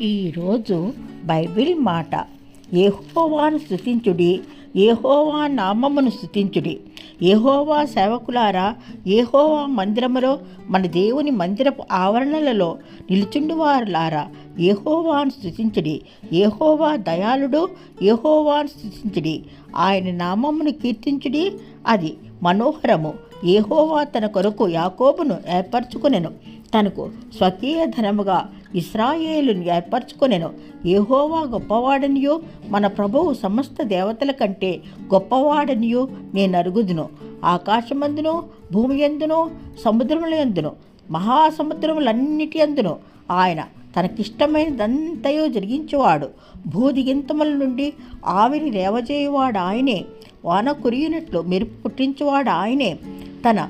ఈరోజు బైబిల్ మాట. ఏహోవాను స్థుతించుడి ఏహోవా నామమును స్థుతించుడి ఏహోవా సేవకులారా ఏహోవా మందిరములో మన దేవుని మందిరపు ఆవరణలలో నిలుచుండువారులారా. ఏహోవాను స్థుతించుడి ఏహోవా దయాళుడు ఏహోవాను స్థుతించుడి ఆయన నామమును కీర్తించుడి అది మనోహరము. ఏహోవా తన కొరకు యాకోబును ఏర్పరచుకునెను. తనకు స్వకీయ ధనముగా ఇస్రాయేలును ఏర్పరచుకొనెను. ఏహోవా గొప్పవాడనియో మన ప్రభువు సమస్త దేవతల కంటే గొప్పవాడనియో నేను అరుగుదును ఆకాశమందును భూమి ఎందును సముద్రముల ఎందును మహాసముద్రములన్నిటి అందును. ఆయన తనకిష్టమైనదంతయో జరిగించేవాడు. భూదిగింతముల నుండి ఆవిరి రేవజేయవాడు ఆయనే. వాన కురియునట్లు మెరుపు పుట్టించువాడు ఆయనే. తన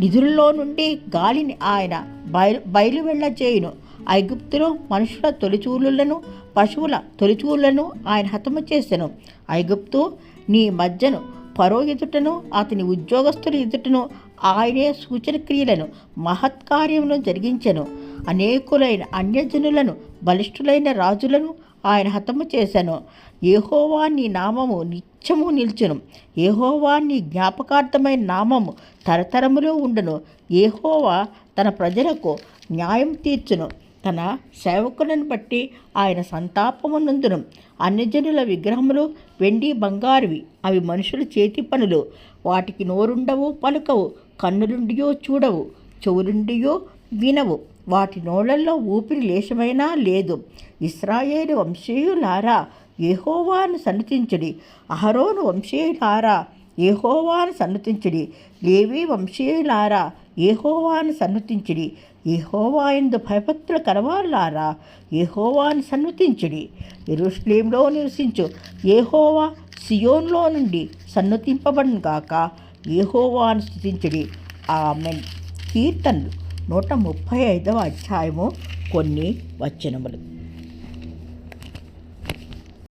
నిధుల్లో నుండి గాలిని ఆయన బయలు బయలు వెళ్ళ చేయును. ఐగుప్తులో మనుషుల తొలిచూలులను పశువుల తొలిచూళ్ళను ఆయన హతము చేసెను. ఐగుప్తు నీ మధ్యను పరో ఎదుటను అతని ఉద్యోగస్తుల ఎదుటను ఆయనే సూచన క్రియలను మహత్కార్యమును జరిగించెను. అనేకులైన అన్యజనులను బలిష్ఠులైన రాజులను ఆయన హతము చేశాను. ఏహోవా నీ నామము నిత్యము నిల్చును. ఏహోవా నీ జ్ఞాపకార్థమైన నామము తరతరములో ఉండను. ఏహోవా తన ప్రజలకు న్యాయం తీర్చును. తన సేవకులను బట్టి ఆయన సంతాపమునందును అన్యజనుల విగ్రహములు వెండి బంగారువి అవి మనుషుల చేతి పనులు. వాటికి నోరుండవు పలుకవు కన్నులుండియో చూడవు చెవులుండియో వినవు. వాటి నోళ్ళల్లో ఊపిరి లేశమైనా లేదు. ఇస్రాయేలు వంశీయులారా ఏహోవాను సన్నతించుడి. అహరోను వంశీయులారా ఏహోవాను సన్నతించుడి. లేవి వంశీయులారా ఏహోవాను సన్నతించుడి. ఏహోవా ఎందు భయభక్తుల కలవారులారా ఏహోవాను సన్నతించుడి. ఎరుస్లేంలో నివసించు ఏహోవా సియోన్లో నుండి సన్నతింపబడిన గాక ఏహోవాను స్థుతించుడి ఆమెన్. కీర్తనలు. నూట ముప్పై ఐదవ అధ్యాయము కొన్ని వచనములు.